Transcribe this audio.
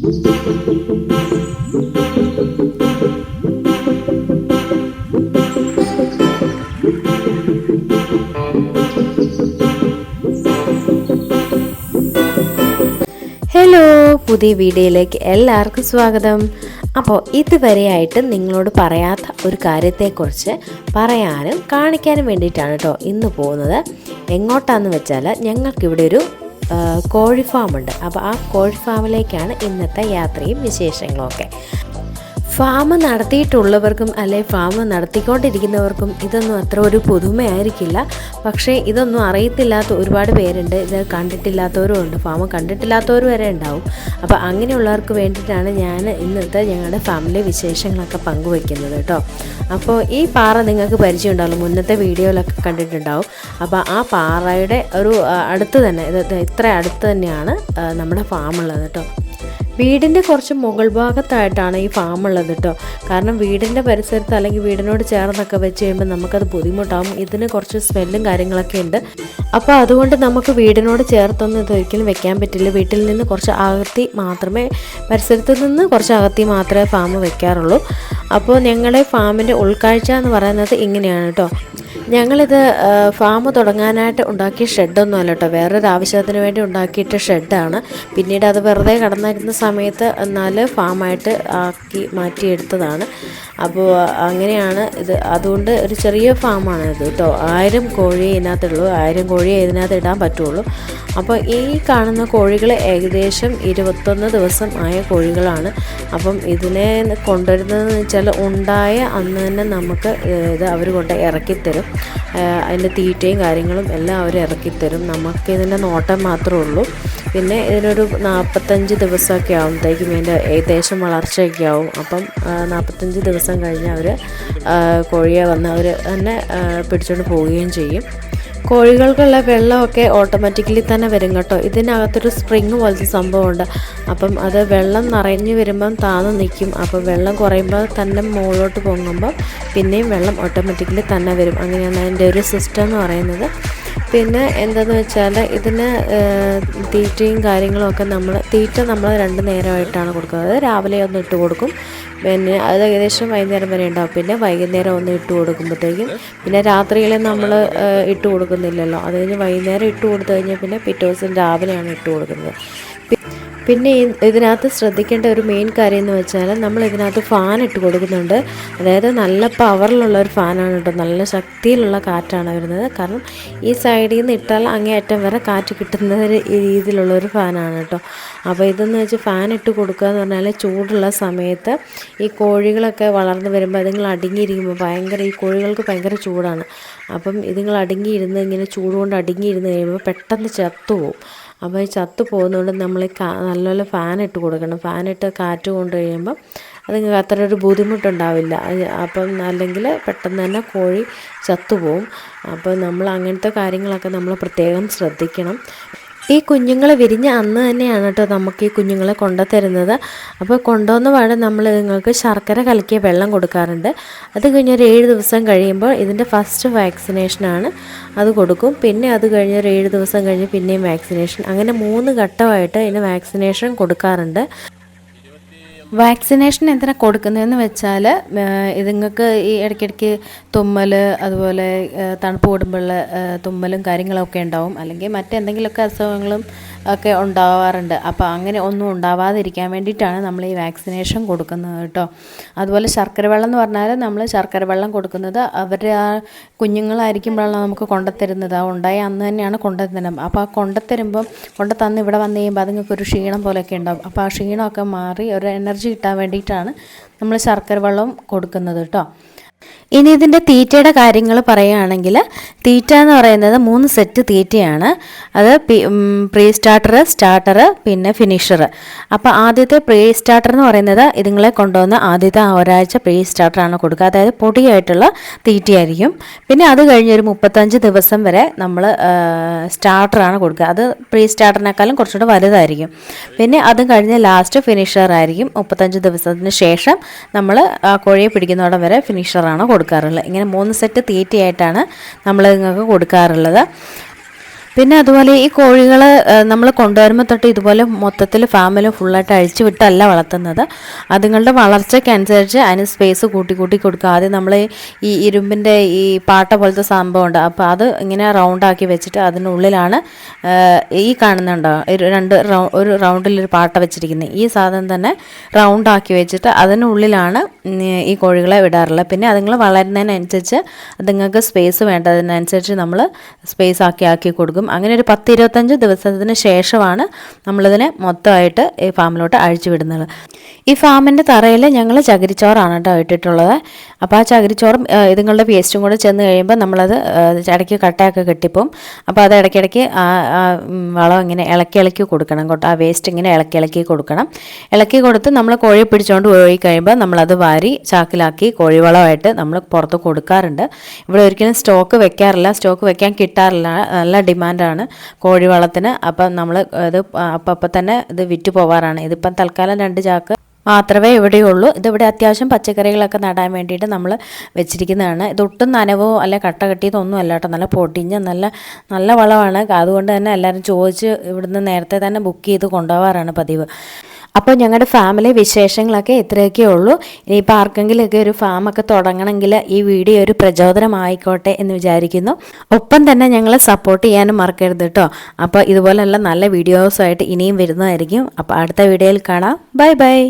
Hello പുതിയ വീഡിയോയിലേക്ക് എല്ലാവർക്കും സ്വാഗതം. അപ്പോൾ ഇതുവരെയായിട്ട് നിങ്ങളോട് പറയാത്ത ഒരു കാര്യത്തെക്കുറിച്ച് പറയാനും കാണിക്കാനും വേണ്ടിയിട്ടാണ് കേട്ടോ ഇന്ന് പോകുന്നത്. എങ്ങോട്ടാന്ന് വെച്ചാൽ ഞങ്ങൾക്കിവിടെ ഒരു കോഴി ഫാമുണ്ട് അപ്പോൾ ആ കോഴി ഫാമിലേക്കാണ് ഇന്നത്തെ യാത്രയും വിശേഷങ്ങളും ഒക്കെ ഫാം നടത്തിയിട്ടുള്ളവർക്കും അല്ലെ ഫാം നടത്തിക്കൊണ്ടിരിക്കുന്നവർക്കും ഇതൊന്നും അത്ര ഒരു പുതുമയായിരിക്കില്ല. പക്ഷേ ഇതൊന്നും അറിയത്തില്ലാത്ത ഒരുപാട് പേരുണ്ട്. ഇത് കണ്ടിട്ടില്ലാത്തവരും ഉണ്ട്. ഫാം കണ്ടിട്ടില്ലാത്തവർ വരെ ഉണ്ടാവും. അപ്പോൾ അങ്ങനെയുള്ളവർക്ക് വേണ്ടിയിട്ടാണ് ഞാൻ ഇന്നത്തെ ഞങ്ങളുടെ ഫാമിലി വിശേഷങ്ങളൊക്കെ പങ്കുവെക്കുന്നത് കേട്ടോ. അപ്പോൾ ഈ പാറ നിങ്ങൾക്ക് പരിചയം ഉണ്ടാവും. മുന്നത്തെ വീഡിയോയിലൊക്കെ കണ്ടിട്ടുണ്ടാവും. അപ്പോൾ ആ പാറയുടെ ഒരു അടുത്ത് തന്നെ ഇത് ഇത്ര അടുത്ത് തന്നെയാണ് നമ്മുടെ ഫാം ഉള്ളത് കേട്ടോ. വീടിന്റെ കുറച്ച് മുകൾ ഭാഗത്തായിട്ടാണ് ഈ ഫാം ഉള്ളത് കേട്ടോ കാരണം വീടിന്റെ പരിസരത്ത് അല്ലെങ്കിൽ വീടിനോട് ചേർന്നൊക്കെ വെച്ച് കഴിയുമ്പോൾ നമുക്കത് ബുദ്ധിമുട്ടാവും. ഇതിന് കുറച്ച് സ്മെല്ലും കാര്യങ്ങളൊക്കെ ഉണ്ട്. അപ്പോൾ അതുകൊണ്ട് നമുക്ക് വീടിനോട് ചേർത്തൊന്നും ഇതൊരിക്കലും വെക്കാൻ പറ്റില്ല. വീട്ടിൽ നിന്ന് കുറച്ച് അകത്തി മാത്രമേ പരിസരത്ത് നിന്ന് കുറച്ച് അകത്തി മാത്രമേ ഫാം വെക്കാറുള്ളൂ. അപ്പോൾ ഞങ്ങളുടെ ഫാമിന്റെ ഉൾക്കാഴ്ച എന്ന് പറയുന്നത് ഇങ്ങനെയാണ് കേട്ടോ ഞങ്ങളിത് ഫാം തുടങ്ങാനായിട്ട് ഉണ്ടാക്കിയ ഷെഡൊന്നും അല്ല കേട്ടോ വേറൊരു ആവശ്യത്തിന് വേണ്ടി ഉണ്ടാക്കിയിട്ട് ഷെഡാണ് പിന്നീട് അത് വെറുതെ കടന്നിരുന്ന സമയത്ത് എന്നാൽ ഫാമായിട്ട് ആക്കി മാറ്റിയെടുത്തതാണ്. അപ്പോൾ അങ്ങനെയാണ് ഇത്. അതുകൊണ്ട് ഒരു ചെറിയ ഫാമാണ് ഇത് കേട്ടോ ആയിരം കോഴിയെ ഇതിനകത്തുള്ളൂ. ആയിരം കോഴിയെ ഇതിനകത്ത് ഇടാൻ പറ്റുള്ളൂ. അപ്പോൾ ഈ കാണുന്ന കോഴികൾ ഏകദേശം ഇരുപത്തൊന്ന് ദിവസം ആയ കോഴികളാണ്. അപ്പം ഇതിനെ കൊണ്ടുവരുന്നതെന്ന് വെച്ചാൽ ഉണ്ടായ അന്ന് തന്നെ നമുക്ക് ഇത് അവർ കൊണ്ട് ഇറക്കിത്തരും. അതിന്റെ തീറ്റയും കാര്യങ്ങളും എല്ലാം അവർ ഇറക്കിത്തരും. നമുക്ക് ഇതിന്റെ നോട്ടം മാത്രമേ ഉള്ളൂ. പിന്നെ ഇതിനൊരു നാൽപ്പത്തഞ്ച് ദിവസമൊക്കെ ആകുമ്പോഴത്തേക്കും ഇതിന്റെ ഏകദേശം വളർച്ചയൊക്കെ ആവും. അപ്പം നാൽപ്പത്തഞ്ച് ദിവസം കഴിഞ്ഞ് അവർ കോഴിയെ വന്ന് അവർ തന്നെ പിടിച്ചുകൊണ്ട് പോവുകയും ചെയ്യും. കോഴികൾക്കുള്ള വെള്ളമൊക്കെ ഓട്ടോമാറ്റിക്കലി തന്നെ വരും കേട്ടോ. ഇതിനകത്തൊരു സ്പ്രിങ് പോലത്തെ സംഭവമുണ്ട്. അപ്പം അത് വെള്ളം നിറഞ്ഞു വരുമ്പം താന്ന് നിൽക്കും. അപ്പം വെള്ളം കുറയുമ്പോൾ തന്നെ മുകളിലോട്ട് പൊങ്ങുമ്പോൾ പിന്നെയും വെള്ളം ഓട്ടോമാറ്റിക്കലി തന്നെ വരും. അങ്ങനെയാണ് അതിന്റെ ഒരു സിസ്റ്റം എന്ന് പറയുന്നത്. പിന്നെ എന്താണെന്ന് വെച്ചാൽ ഇതിന് തീറ്റയും കാര്യങ്ങളും ഒക്കെ നമ്മൾ തീറ്റ നമ്മൾ രണ്ട് നേരമായിട്ടാണ് കൊടുക്കുന്നത്. രാവിലെ ഒന്ന് ഇട്ട് കൊടുക്കും. പിന്നെ അത് ഏകദേശം വൈകുന്നേരം വരെ ഉണ്ടാവും. പിന്നെ വൈകുന്നേരം ഒന്ന് ഇട്ട് കൊടുക്കുമ്പോഴത്തേക്കും പിന്നെ രാത്രിയിൽ നമ്മൾ ഇട്ട് കൊടുക്കുന്നില്ലല്ലോ. അത് കഴിഞ്ഞ് വൈകുന്നേരം ഇട്ട് കൊടുത്തു കഴിഞ്ഞാൽ പിന്നെ പിറ്റേ ദിവസം രാവിലെയാണ് ഇട്ട് കൊടുക്കുന്നത്. പിന്നെ ഇതിനകത്ത് ശ്രദ്ധിക്കേണ്ട ഒരു മെയിൻ കാര്യം എന്ന് വെച്ചാൽ നമ്മൾ ഇതിനകത്ത് ഫാൻ ഇട്ട് കൊടുക്കുന്നുണ്ട്. അതായത് നല്ല പവറിലുള്ള ഒരു ഫാനാണ് കേട്ടോ. നല്ല ശക്തിയിലുള്ള കാറ്റാണ് വരുന്നത്. കാരണം ഈ സൈഡിൽ നിന്ന് ഇട്ടാൽ അങ്ങേയറ്റം വരെ കാറ്റ് കിട്ടുന്ന ഒരു രീതിയിലുള്ള ഒരു ഫാനാണ് കേട്ടോ. അപ്പോൾ ഇതെന്ന് വെച്ച് ഫാൻ ഇട്ട് കൊടുക്കുക എന്ന് പറഞ്ഞാൽ ചൂടുള്ള സമയത്ത് ഈ കോഴികളൊക്കെ വളർന്നു വരുമ്പോൾ അതുങ്ങൾ അടുങ്ങിയിരിക്കുമ്പോൾ ഭയങ്കര ഈ കോഴികൾക്ക് ഭയങ്കര ചൂടാണ്. അപ്പം ഇതുങ്ങൾ അടുങ്ങിയിരുന്ന് ഇങ്ങനെ ചൂട് കൊണ്ട് അടങ്ങിയിരുന്ന് കഴിയുമ്പോൾ പെട്ടെന്ന് ചത്തുപോകും അപ്പോൾ ഈ ചത്തു പോകുന്നതുകൊണ്ട് നമ്മൾ നല്ലപോലെ ഫാൻ ഇട്ട് കൊടുക്കണം. ഫാൻ കാറ്റ് കൊണ്ട് കഴിയുമ്പം അതുങ്ങൾക്ക് അത്ര ഒരു ബുദ്ധിമുട്ടുണ്ടാവില്ല അപ്പം അല്ലെങ്കിൽ പെട്ടെന്ന് തന്നെ കോഴി ചത്തുപോകും അപ്പോൾ നമ്മൾ അങ്ങനത്തെ കാര്യങ്ങളൊക്കെ നമ്മൾ പ്രത്യേകം ശ്രദ്ധിക്കണം. ഈ കുഞ്ഞുങ്ങൾ വിരിഞ്ഞ അന്ന് തന്നെയാണ് കേട്ടോ നമുക്ക് ഈ കുഞ്ഞുങ്ങളെ കൊണ്ടുതരുന്നത്. അപ്പോൾ കൊണ്ടുവന്ന പാടെ നമ്മൾ നിങ്ങൾക്ക് ശർക്കര കലക്കിയ വെള്ളം കൊടുക്കാറുണ്ട്. അത് കഴിഞ്ഞ് ഒരു ഏഴ് ദിവസം കഴിയുമ്പോൾ ഇതിന്റെ ഫസ്റ്റ് വാക്സിനേഷനാണ് അത് കൊടുക്കും. പിന്നെ അത് കഴിഞ്ഞ് ഒരു ഏഴ് ദിവസം കഴിഞ്ഞ് പിന്നെയും വാക്സിനേഷൻ അങ്ങനെ മൂന്ന് ഘട്ടമായിട്ട് ഇതിന് വാക്സിനേഷൻ കൊടുക്കാറുണ്ട്. വാക്സിനേഷൻ എന്തിനാ കൊടുക്കുന്നതെന്ന് വെച്ചാൽ ഇതുങ്ങൾക്ക് ഈ ഇടയ്ക്കിടയ്ക്ക് തുമ്മൽ അതുപോലെ തണുപ്പ് കൂടുമ്പോഴുള്ള തുമ്മലും കാര്യങ്ങളൊക്കെ ഉണ്ടാവും. അല്ലെങ്കിൽ മറ്റെന്തെങ്കിലുമൊക്കെ അസുഖങ്ങളും ഒക്കെ ഉണ്ടാവാറുണ്ട്. അപ്പോൾ അങ്ങനെ ഒന്നും ഉണ്ടാവാതിരിക്കാൻ വേണ്ടിയിട്ടാണ് നമ്മൾ ഈ വാക്സിനേഷൻ കൊടുക്കുന്നത് കേട്ടോ. അതുപോലെ ശർക്കര വെള്ളം എന്ന് പറഞ്ഞാൽ നമ്മൾ ശർക്കര വെള്ളം കൊടുക്കുന്നത് അവരുടെ ആ കുഞ്ഞുങ്ങളായിരിക്കുമ്പോഴാണ് നമുക്ക് കൊണ്ടുത്തരുന്നത്. ആ ഉണ്ടായ അന്ന് തന്നെയാണ് കൊണ്ടുതരുന്നത്. അപ്പോൾ ആ കൊണ്ടുത്തരുമ്പം കൊണ്ടുതന്ന് ഇവിടെ വന്നു കഴിയുമ്പോൾ അതുങ്ങൾക്ക് ഒരു ക്ഷീണം പോലെയൊക്കെ ഉണ്ടാവും. അപ്പോൾ ആ ക്ഷീണമൊക്കെ മാറി ഒരു എനർജി കിട്ടാൻ വേണ്ടിയിട്ടാണ് നമ്മൾ ശർക്കര വെള്ളം കൊടുക്കുന്നത് കേട്ടോ. ഇനി ഇതിന്റെ തീറ്റയുടെ കാര്യങ്ങൾ പറയുകയാണെങ്കിൽ തീറ്റ എന്ന് പറയുന്നത് മൂന്ന് സെറ്റ് തീറ്റയാണ്. അത് പ്രീ സ്റ്റാർട്ടർ സ്റ്റാർട്ടർ പിന്നെ ഫിനിഷർ അപ്പോൾ ആദ്യത്തെ പ്രീ സ്റ്റാർട്ടർ എന്ന് പറയുന്നത് ഇതുങ്ങളെ കൊണ്ടുവന്ന് ആദ്യത്തെ ഒരാഴ്ച പ്രീ സ്റ്റാർട്ടറാണ് കൊടുക്കുക. അതായത് പൊടിയായിട്ടുള്ള തീറ്റയായിരിക്കും. പിന്നെ അത് കഴിഞ്ഞ് ഒരു മുപ്പത്തഞ്ച് ദിവസം വരെ നമ്മൾ സ്റ്റാർട്ടറാണ് കൊടുക്കുക. അത് പ്രീ സ്റ്റാർട്ടറിനേക്കാളും കുറച്ചുകൂടെ വലുതായിരിക്കും. പിന്നെ അത് കഴിഞ്ഞ് ലാസ്റ്റ് ഫിനിഷർ ആയിരിക്കും. മുപ്പത്തഞ്ച് ദിവസത്തിന് ശേഷം നമ്മൾ ആ കോഴിയെ പിടിക്കുന്നതോടെ വരെ ഫിനിഷറാണ് കൊടുക്കാറുള്ളത്. ഇങ്ങനെ മൂന്ന് സെറ്റ് തീറ്റയായിട്ടാണ് നമ്മൾ നിങ്ങൾക്ക് കൊടുക്കാറുള്ളത്. പിന്നെ അതുപോലെ ഈ കോഴികൾ നമ്മൾ കൊണ്ടുവരുമ്പോൾ തൊട്ട് ഇതുപോലെ മൊത്തത്തിൽ ഫാമിൽ ഫുള്ളായിട്ട് അഴിച്ചു വിട്ടല്ല വളർത്തുന്നത്. അതുങ്ങളുടെ വളർച്ചയ്ക്കനുസരിച്ച് അതിന് സ്പേസ് കൂട്ടി കൂട്ടി കൊടുക്കുക. ആദ്യം നമ്മൾ ഈ ഇരുമ്പിന്റെ ഈ പാട്ട പോലത്തെ സംഭവം ഉണ്ട് അപ്പോൾ അത് ഇങ്ങനെ റൗണ്ടാക്കി വെച്ചിട്ട് അതിനുള്ളിലാണ് ഈ കാണുന്നുണ്ടോ? ഒരു രണ്ട് ഒരു റൗണ്ടിലൊരു പാട്ട വെച്ചിരിക്കുന്നത് ഈ സാധനം തന്നെ റൗണ്ടാക്കി വെച്ചിട്ട് അതിനുള്ളിലാണ് ഈ കോഴികളെ വിടാറുള്ളത്. പിന്നെ അതുങ്ങൾ വളരുന്നതിനനുസരിച്ച് അതുങ്ങൾക്ക് സ്പേസ് വേണ്ടതിനനുസരിച്ച് നമ്മൾ സ്പേസ് ആക്കി ആക്കി കൊടുക്കും. അങ്ങനെ ഒരു പത്ത് ഇരുപത്തഞ്ച് ദിവസത്തിന് ശേഷമാണ് നമ്മളിതിനെ മൊത്തമായിട്ട് ഈ ഫാമിലോട്ട് അഴിച്ചു വിടുന്നത്. ഈ ഫാമിന്റെ തറയിൽ ഞങ്ങൾ ചകിരിച്ചോറാണ് കേട്ടോ ഇട്ടിട്ടുള്ളത്. അപ്പോൾ ആ ചകിരിച്ചോറും ഇതുങ്ങളുടെ പേസ്റ്റും കൂടെ ചെന്ന് കഴിയുമ്പോൾ നമ്മളത് ഇടയ്ക്ക് കട്ടയൊക്കെ കെട്ടിപ്പോം. അപ്പോൾ അത് ഇടയ്ക്കിടയ്ക്ക് ആ, വളം ഇങ്ങനെ ഇളക്കി ഇളക്കി കൊടുക്കണം കേട്ടോ. ആ വേസ്റ്റ് ഇങ്ങനെ ഇളക്കി ഇളക്കി കൊടുക്കണം. ഇളക്കി കൊടുത്ത് നമ്മൾ കോഴി പിടിച്ചുകൊണ്ട് പോയി കഴിയുമ്പോൾ നമ്മളത് വാരി ചാക്കിലാക്കി കോഴിവളമായിട്ട് നമ്മൾ പുറത്ത് കൊടുക്കാറുണ്ട്. ഇവിടെ ഒരിക്കലും സ്റ്റോക്ക് വെക്കാറില്ല. സ്റ്റോക്ക് വെക്കാൻ കിട്ടാറില്ല. നല്ല ഡിമാൻഡാണ് കോഴിവളത്തിന്. അപ്പം നമ്മൾ ഇത് അപ്പം അപ്പം തന്നെ ഇത് വിറ്റ് പോവാറാണ്. ഇതിപ്പം തൽക്കാലം രണ്ട് ചാക്ക് മാത്രമേ ഇവിടെയുള്ളൂ. ഇതിവിടെ അത്യാവശ്യം പച്ചക്കറികളൊക്കെ നടാൻ വേണ്ടിയിട്ട് നമ്മൾ വെച്ചിരിക്കുന്നതാണ്. ഇതൊട്ടും നനവോ അല്ലെ കട്ട കെട്ടിയതൊന്നും അല്ല കേട്ടോ. നല്ല പൊടിഞ്ഞ നല്ല നല്ല വളമാണ്. അതുകൊണ്ട് തന്നെ എല്ലാവരും ചോദിച്ച് ഇവിടുന്ന് നേരത്തെ തന്നെ ബുക്ക് ചെയ്ത് കൊണ്ടുപോകാറാണ് പതിവ്. അപ്പോൾ ഞങ്ങളുടെ ഫാമിലി വിശേഷങ്ങളൊക്കെ ഇത്രയൊക്കെ ഉള്ളൂ. ഇനിയിപ്പോൾ ആർക്കെങ്കിലുമൊക്കെ ഒരു ഫാമൊക്കെ തുടങ്ങണമെങ്കിൽ ഈ വീഡിയോ ഒരു പ്രചോദനമായിക്കോട്ടെ എന്ന് വിചാരിക്കുന്നു. ഒപ്പം തന്നെ ഞങ്ങളെ സപ്പോർട്ട് ചെയ്യാനും മറക്കരുത് കേട്ടോ. അപ്പോൾ ഇതുപോലെയുള്ള നല്ല വീഡിയോസുമായിട്ട് ഇനിയും വരുന്നതായിരിക്കും. അപ്പോൾ അടുത്ത വീഡിയോയിൽ കാണാം. Bye bye